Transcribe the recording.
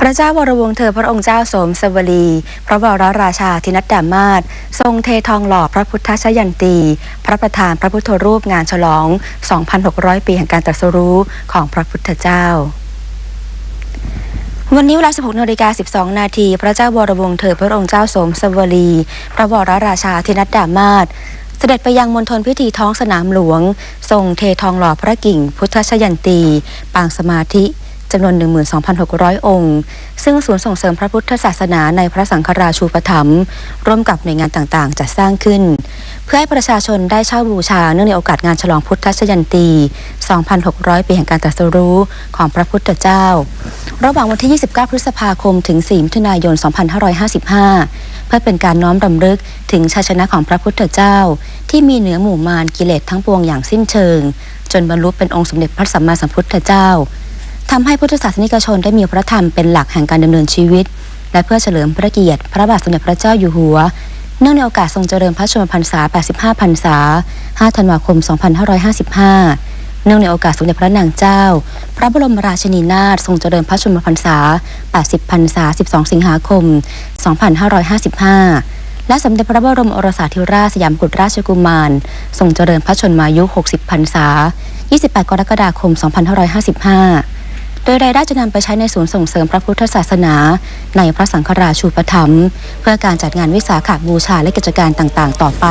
พระเจ้าวรวงเธอพระองค์เจ้าสมสวลี พระวรราชาธินัดดามาศทรงเททองหล่อพระพุทธชยันตี พระประธานพระพุทธรูปงานฉลอง 2,600 ปีแห่งการตรัสรู้ของพระพุทธเจ้าวันนี้เวลา 16นาฬิกา12 นาที พระเจ้าวรวงเธอพระองค์เจ้าสมสวลี พระวรราชาธินัดดามาศเสด็จไปยังมณฑลพิธีท้องสนามหลวง ทรงเททองหล่อพระกิ่ง พุทธชยันตี ปางสมาธิ จำนวน 12,600 องค์ ซึ่งศูนย์ส่งเสริมพระพุทธศาสนาในพระสังฆราชูปถัมภ์ร่วมกับหน่วยงานต่างๆ จัดสร้างขึ้น เพื่อให้ประชาชนได้เช่าบูชาเนื่องในโอกาสงานฉลองพุทธชยันตี 2,600 ปีแห่งการตรัสรู้ของพระพุทธเจ้า ระหว่างวันที่ 29 พฤษภาคมถึง 4 มิถุนายน 2555 เพื่อเป็นการน้อมรำลึกถึงชัยชนะของพระพุทธเจ้า ที่มีเหนือหมู่มารกิเลสทั้งปวงอย่างสิ้นเชิง จนบรรลุเป็นองค์สมเด็จพระสัมมาสัมพุทธเจ้า ทำให้พุทธศาสนิกชนได้มีพระธรรมเป็นหลักแห่งการดำเนินชีวิต และเพื่อเฉลิมพระเกียรติ พระบาทสมเด็จพระเจ้าอยู่หัว เนื่องในโอกาสทรงเจริญพระชนมพรรษา 85 พรรษา 5 ธันวาคม 2555 เนื่องในโอกาสสมเด็จพระนางเจ้า พระบรมราชินีนาถทรงเจริญพระชนมพรรษา 80 พรรษา 12 สิงหาคม 2555และสมเด็จพระบรมโอรสาธิราชสยามกุฎราชกุมาร ทรงเจริญพระชนมายุ 60 พรรษา 28 กรกฎาคม 2555 โดยรายได้จะนำไปใช้ในศูนย์ส่งเสริมพระพุทธศาสนา ในพระสังฆราชูปถัมภ์เพื่อการจัดงานวิสาขบูชาและกิจการต่างๆ ต่อไป